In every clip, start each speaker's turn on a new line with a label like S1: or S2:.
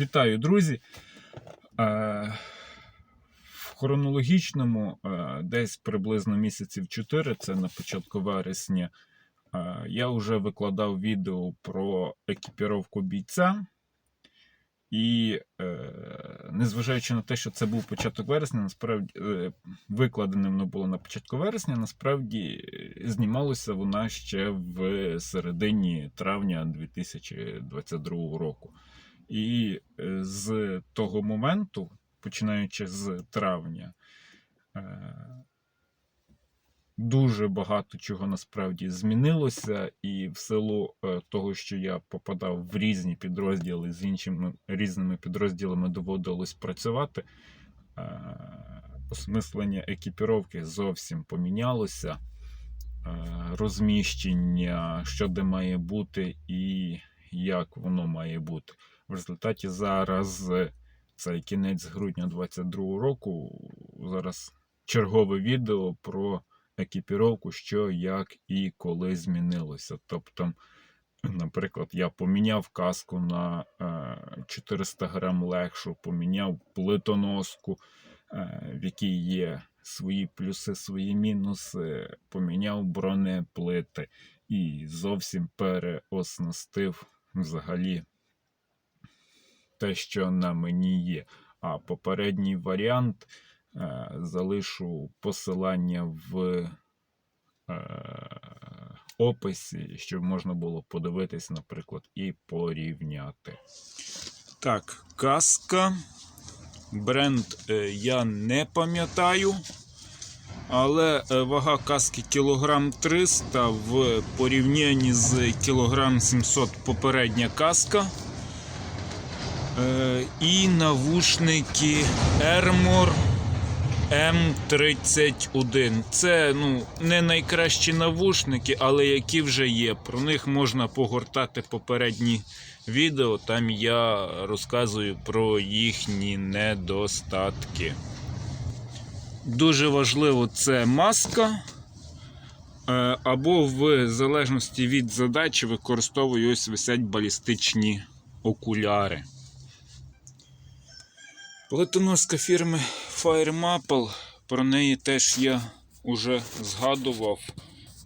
S1: Вітаю, друзі! Е, В хронологічному, е, десь приблизно місяців 4, це на початку вересня, е, я вже викладав відео про екіпіровку бійця. І незважаючи на те, що це був початок вересня, насправді викладене воно було на початку вересня, насправді знімалося вона ще в середині травня 2022 року. І е, з того моменту, починаючи з травня, е, дуже багато чого насправді змінилося, і в силу е, того, що я попадав в різні підрозділи з іншими різними підрозділами доводилось працювати. Осмислення екіпіровки зовсім помінялося. Розміщення, що де має бути, і як воно має бути. В результаті зараз е, це кінець грудня 2022 року. Зараз чергове відео про екіпіровку, що, як і коли змінилося. Тобто, наприклад, я поміняв каску на е, 400 грам легшу, поміняв плитоноску, е, в якій є свої плюси, свої мінуси, поміняв бронеплити і зовсім переоснастив взагалі те, що на мені є. А попередній варіант е, залишу посилання в е, описі, щоб можна було подивитись, наприклад, і порівняти. Так, каска. Бренд е, я не пам'ятаю. Але е, вага каски кілограм 300 в порівнянні з кілограм 700 попередня каска. Е, І навушники Ermor М31. Це ну, не найкращі навушники, але які вже є. Про них можна погортати попередні відео. Там я розказую про їхні недостатки. Дуже важливо це маска. Е, Або в залежності від задачі використовую ось висять балістичні окуляри. Плитоноска фірми Fire Maple, про неї теж я уже згадував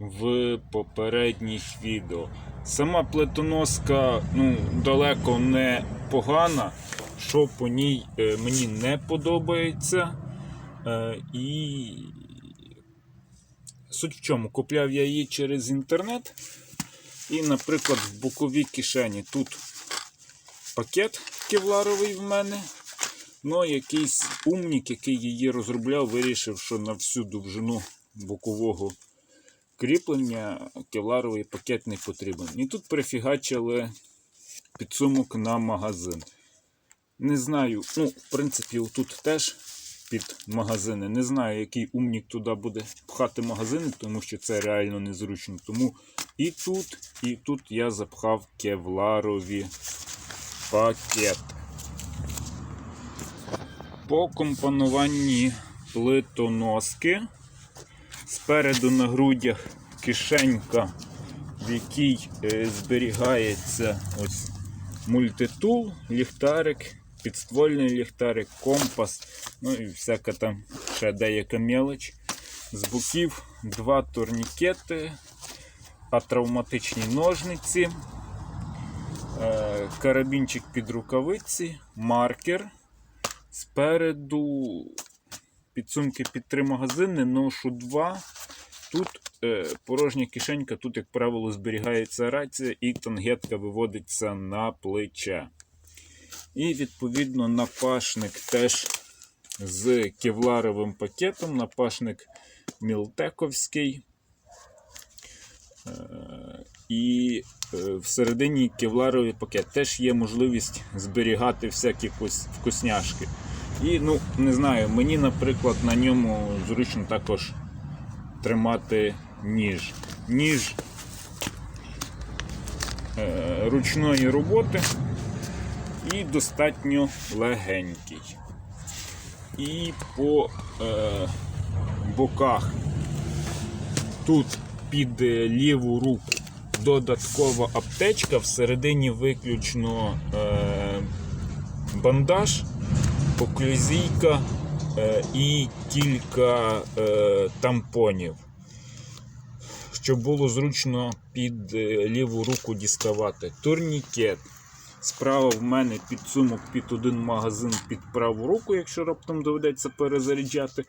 S1: в попередніх відео. Сама плитоноска ну, далеко не погана, що по ній е, мені не подобається. Е, і суть в чому, купляв я її через інтернет. І, наприклад, в боковій кишені тут пакет кевларовий в мене. Ну, якийсь умник, який її розробляв, вирішив, що на всю довжину бокового кріплення кевларовий пакет не потрібен. І тут прифігачили підсумок на магазин. Не знаю, ну, в принципі, тут теж під магазини. Не знаю, який умник туди буде пхати магазини, тому що це реально незручно. Тому і тут, і тут я запхав кевларові пакети. По компонуванні плитоноски. Спереду на грудях кишенька, в якій е, зберігається ось мультитул, ліхтарик, підствольний ліхтарик, компас, ну і всяка там ще деяка мелоч. З боків два турнікети, атравматичні ножниці, е, карабінчик під рукавиці, маркер. Спереду підсумки під три магазини, ношу два. Тут е, порожня кишенька, тут, як правило, зберігається рація і тангетка виводиться на плече. І, відповідно, напашник теж з кевларовим пакетом, напашник мілтековський. Е, і е, всередині кевларовий пакет теж є можливість зберігати всякі вкусняшки. І, ну, не знаю, мені, наприклад, на ньому зручно також тримати ніж. Ніж е, ручної роботи і достатньо легенький. І по е, боках тут під е, ліву руку додаткова аптечка, всередині виключно е, бандаж, поклюзійка е, і кілька е, тампонів. Щоб було зручно під е, ліву руку діставати. Турнікет. Справа в мене підсумок під один магазин під праву руку, якщо раптом доведеться перезаряджати.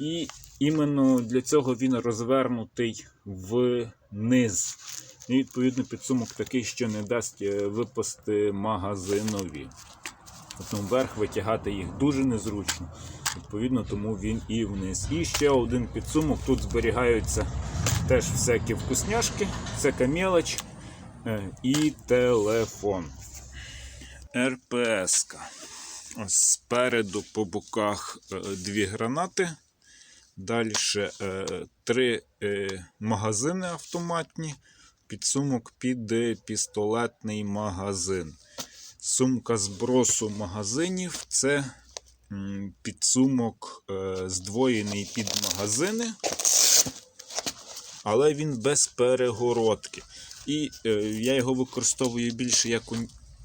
S1: І іменно для цього він розвернутий вниз. І відповідно підсумок такий, що не дасть е, випасти магазинові. Тобто вверх витягати їх дуже незручно. Відповідно, тому він і вниз. І ще один підсумок. Тут зберігаються теж всякі вкусняшки, всяка мелоч е, і телефон. РПС. -ка. Спереду по боках е, дві гранати. Далі три магазини автоматні. Підсумок під е, пістолетний магазин. Сумка збросу магазинів це підсумок е, здвоєний під магазини, але він без перегородки. І е, я його використовую більше як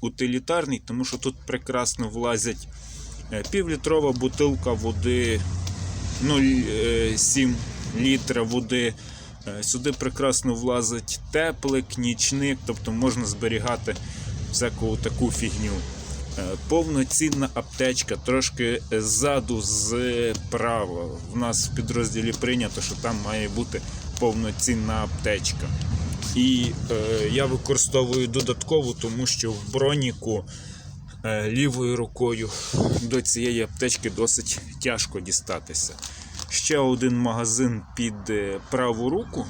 S1: утилітарний, тому що тут прекрасно влазять е, півлітрова бутилка води, 0,7 літра води. Е, Сюди прекрасно влазить теплик, нічник, тобто можна зберігати всяку таку фігню. Е, Повноцінна аптечка, трошки ззаду справа. В нас в підрозділі прийнято, що там має бути повноцінна аптечка. І е, я використовую додатково, тому що в броніку е, лівою рукою до цієї аптечки досить тяжко дістатися. Ще один магазин під е, праву руку,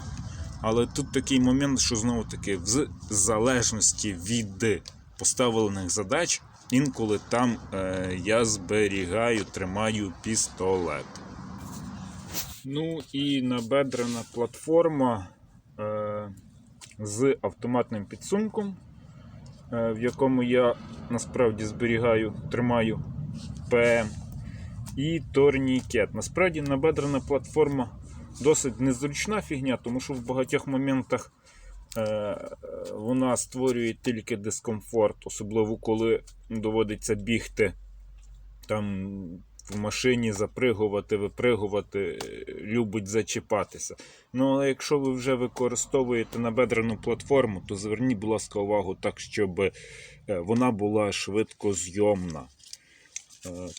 S1: але тут такий момент, що знову таки, в залежності від поставлених задач, інколи там е, я зберігаю, тримаю пістолет. Ну і набедрена платформа е, з автоматним підсумком, е, в якому я насправді зберігаю, тримаю ПМ і торнікет. Насправді набедрена платформа досить незручна фігня, тому що в багатьох моментах е, вона створює тільки дискомфорт, особливо коли доводиться бігти там в машині, запригувати, випригувати, е, любить зачіпатися. Ну, але якщо ви вже використовуєте набедрену платформу, то зверніть, будь ласка, увагу так, щоб е, вона була швидко зйомна. Е,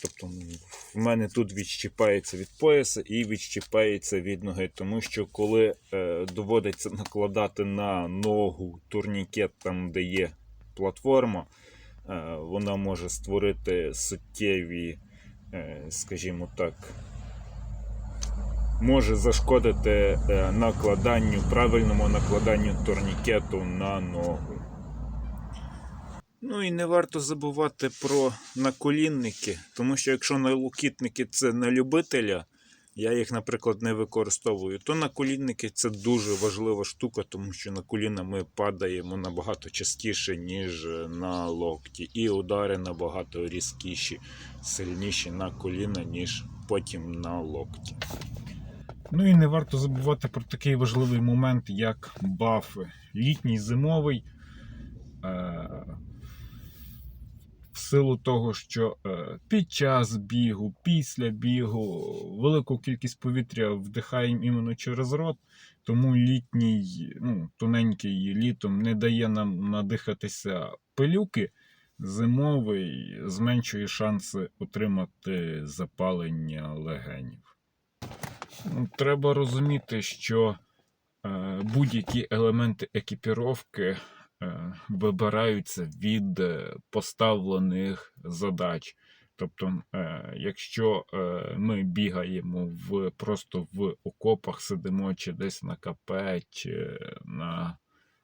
S1: Тобто в мене тут відщіпається від пояса і відщіпається від ноги, тому що коли е, доводиться накладати на ногу турнікет, там де є платформа, е, вона може створити суттєві, е, скажімо так, може зашкодити е, накладанню, правильному накладанню турнікету на ногу. Ну і не варто забувати про наколінники, тому що якщо налокітники це на любителя, я їх, наприклад, не використовую, то наколінники це дуже важлива штука, тому що на коліна ми падаємо набагато частіше, ніж на локті. І удари набагато різкіші, сильніші на коліна, ніж потім на локті. Ну і не варто забувати про такий важливий момент, як бафи. Літній зимовий. Е- в силу того, що е, під час бігу, після бігу велику кількість повітря вдихаємо іменно через рот, тому літній, ну, тоненький літом не дає нам надихатися пилюки. Зимовий зменшує шанси отримати запалення легенів. Ну, Треба розуміти, що е, будь-які елементи екіпіровки вибираються від е, поставлених задач. Тобто, е, якщо е, ми бігаємо в, просто в окопах, сидимо чи десь на КП, чи на.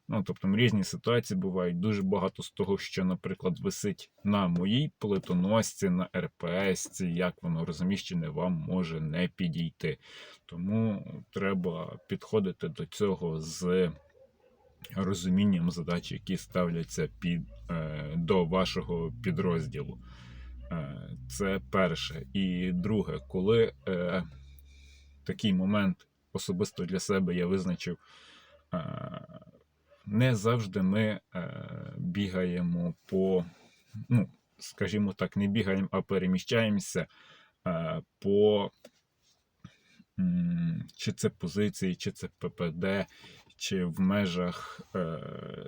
S1: Ну, тобто різні ситуації бувають. Дуже багато з того, що, наприклад, висить на моїй плитоносці, на РПС, як воно розміщене, вам може не підійти. Тому треба підходити до цього з розумінням задач, які ставляться під, е, до вашого підрозділу. Е, Це перше. І друге, коли е, такий момент особисто для себе я визначив, е, не завжди ми е, бігаємо по. Ну, скажімо так, не бігаємо, а переміщаємося е, по чи це позиції, чи це ППД, чи в межах е,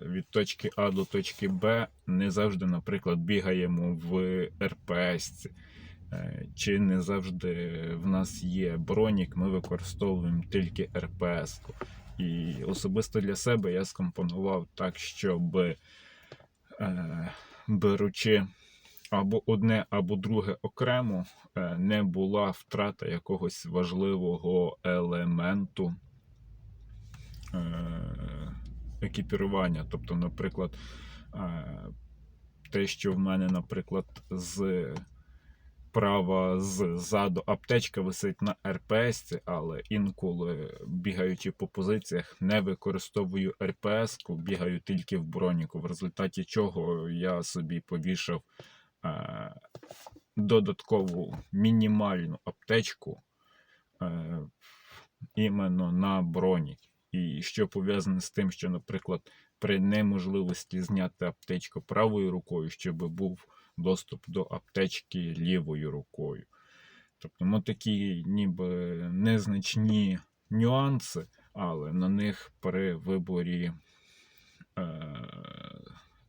S1: від точки А до точки Б не завжди, наприклад, бігаємо в РПС. Е, Чи не завжди в нас є бронік, ми використовуємо тільки РПС. І особисто для себе я скомпонував так, щоб е, беручи або одне, або друге окремо, не була втрата якогось важливого елементу екіпірування. Тобто, наприклад, е, те, що в мене, наприклад, з права ззаду аптечка висить на РПС, але інколи бігаючи по позиціях, не використовую РПС, бігаю тільки в броніку, в результаті чого я собі повішав е, додаткову мінімальну аптечку е, іменно на бронік. І що пов'язане з тим, що, наприклад, при неможливості зняти аптечку правою рукою, щоб був доступ до аптечки лівою рукою. Тобто, ну такі ніби незначні нюанси, але на них при виборі е,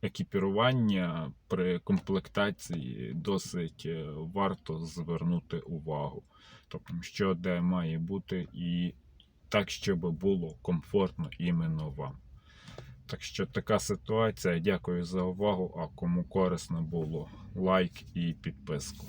S1: екіпірування при комплектації досить е, варто звернути увагу. Тобто, що де має бути, і так, щоб було комфортно іменно вам. Так що така ситуація. Дякую за увагу. А кому корисно було, лайк і підписку.